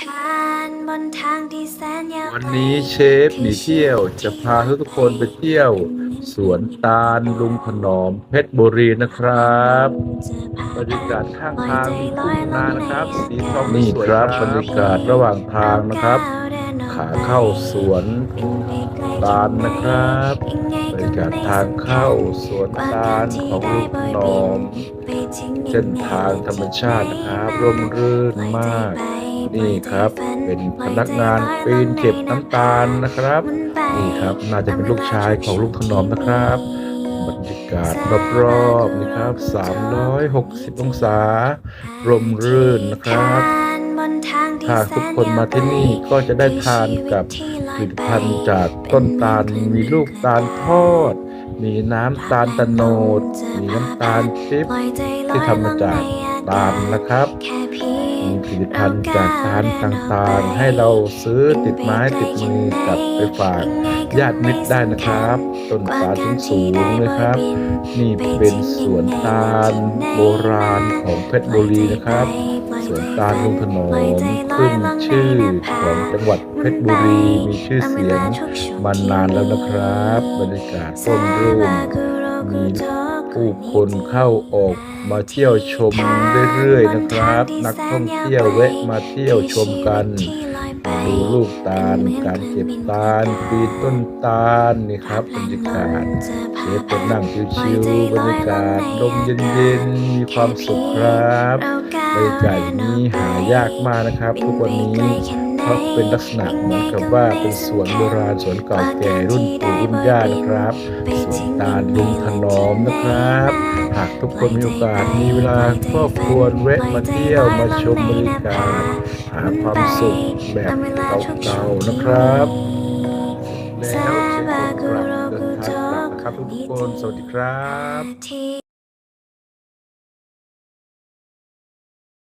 ทานบนทางที่แสนยาววันนี้เชฟหนีเที่ยวจะพาทุกคนไปเที่ยว สวนตาลลุงขนอมเพชรบุรีนะครับบรรยากาศข้างทางมีทุ่งนานะครับสีทองนี่ครับบรรยากาศระหว่างทางนะครับ ขาเข้าสวนตาลนะครับบรรยากาศทางเข้าสวนตาลของลุงขนอม เส้นทางธรรมชาตินะครับร่มรื่นมาก นี่ครับ เป็นพนักงานปีนเก็บน้ำตาลนะครับ นี่ครับน่าจะเป็นลูกชายของลุงถนอมนะครับ บรรยากาศรอบๆนี่ครับ 360 องศารมรื่นนะครับถ้าทุกคนมาที่นี่ก็จะได้ทานกับผลิตภัณฑ์จากต้นตาลมีลูกตาลทอด มีน้ำตาลตะโนด มีน้ำตาลปิ๊บที่ทำมาจากตาลนะครับ มีผลิตภัณฑ์จากตาลต่างๆ ให้เราซื้อติดไม้ติดมือกลับไปฝากญาติมิตรได้นะครับต้นตาลสูงๆเลยครับ นี่เป็นสวนตาลโบราณของเพชรบุรีนะครับสวนตาลลุงถนอมขึ้นชื่อของจังหวัดเพชรบุรีมีชื่อเสียงมานานแล้วนะครับ บรรยากาศร่มรื่นมี ผู้คนเข้าออกมาเที่ยวชมเรื่อยๆนะครับ นักท่องเที่ยวแวะมาเที่ยวชมกันดูลูกตาลการเก็บตาลปีต้นตาลนี่ครับบรรยากาศเชฟก็นั่งชิวๆบรรยากาศลมเย็นๆมีความสุขครับบรรยากาศนี้หายากมากนะครับ ทุกวันนี้ เพราะเป็นลักษณะเหมือนกับว่าเป็นสวนโบราณสวนเก่าแก่รุ่นปู่รุ่นย่านะครับสวนตาลลุงถนอมนะครับ หากทุกคนมีโอกาสมีเวลาก็ควรแวะมาเที่ยวมาชมบรรยากาศหาความสุขแบบเก่าๆนะครับแล้วเชฟก็กลับเดินทางกลับนะครับทุกคนสวัสดีครับที่